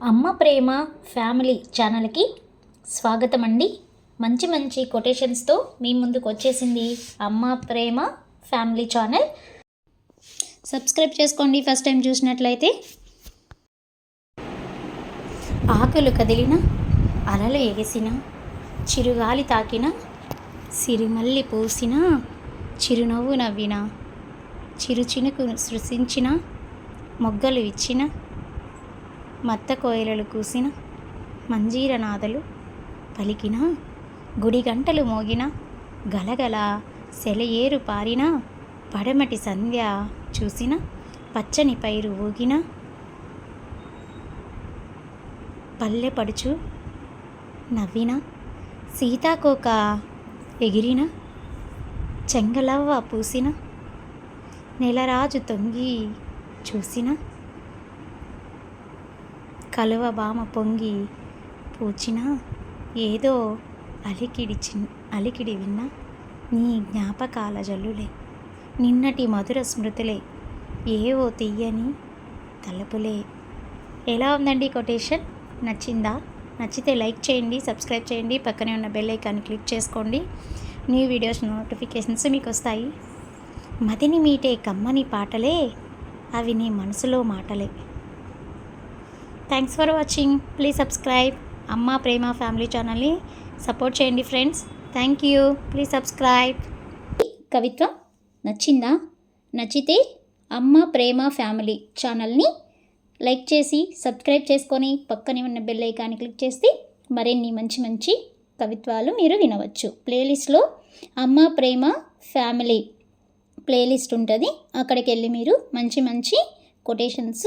అమ్మ ప్రేమ ఫ్యామిలీ ఛానల్కి స్వాగతం అండి మంచి మంచి కొటేషన్స్తో మీ ముందుకు వచ్చేసింది Amma Prema family channel. Subscribe చేసుకోండి ఫస్ట్ టైం చూసినట్లయితే. ఆకులు కదిలిన అలలు ఎగసిన చిరుగాలి తాకిన సిరిమల్లి పూసిన చిరునవ్వు నవ్విన చిరు చినుకు సృష్టించిన మొగ్గలు ఇచ్చిన మత్త కోయలలు కూసిన మంజీర నాదలు పలికిన గుడి గంటలు మోగిన గలగల సెలయేరు పారిన పడమటి సంధ్య చూసిన పచ్చని పైరు ఊగిన పల్లె పడుచు నవ్విన సీతాకోక ఎగిరిన చెంగలవ్వ పూసిన నెలరాజు తొంగి చూసిన కలువ బామ పొంగి పూచినా ఏదో అలికిడి చిన్ అలికిడి విన్నా నీ జ్ఞాపకాల జల్లులే. నిన్నటి మధుర స్మృతులే ఏవో తీయని తలుపులే. ఎలా ఉందండి కొటేషన్? నచ్చిందా? నచ్చితే లైక్ చేయండి సబ్స్క్రైబ్ చేయండి పక్కనే ఉన్న బెల్ ఐకాన్ని క్లిక్ చేసుకోండి. న్యూ వీడియోస్ నోటిఫికేషన్స్ మీకు వస్తాయి మదిని మీటే కమ్మని పాటలే అవి నీ మనసులో మాటలే. Thanks for watching please subscribe Amma Prema family ఛానల్ని సపోర్ట్ చేయండి friends thank you please subscribe కవిత్వం నచ్చిందా? నచ్చితే అమ్మ ప్రేమ ఫ్యామిలీ ఛానల్ని లైక్ చేసి సబ్స్క్రైబ్ చేసుకొని పక్కనే ఉన్న బెల్ ఐకాన్ని క్లిక్ చేస్తే మరిన్ని మంచి మంచి కవిత్వాలు మీరు వినవచ్చు. ప్లేలిస్ట్లో అమ్మ ప్రేమ ఫ్యామిలీ ప్లేలిస్ట్ ఉంటుంది. అక్కడికి వెళ్ళి మీరు మంచి మంచి కొటేషన్స్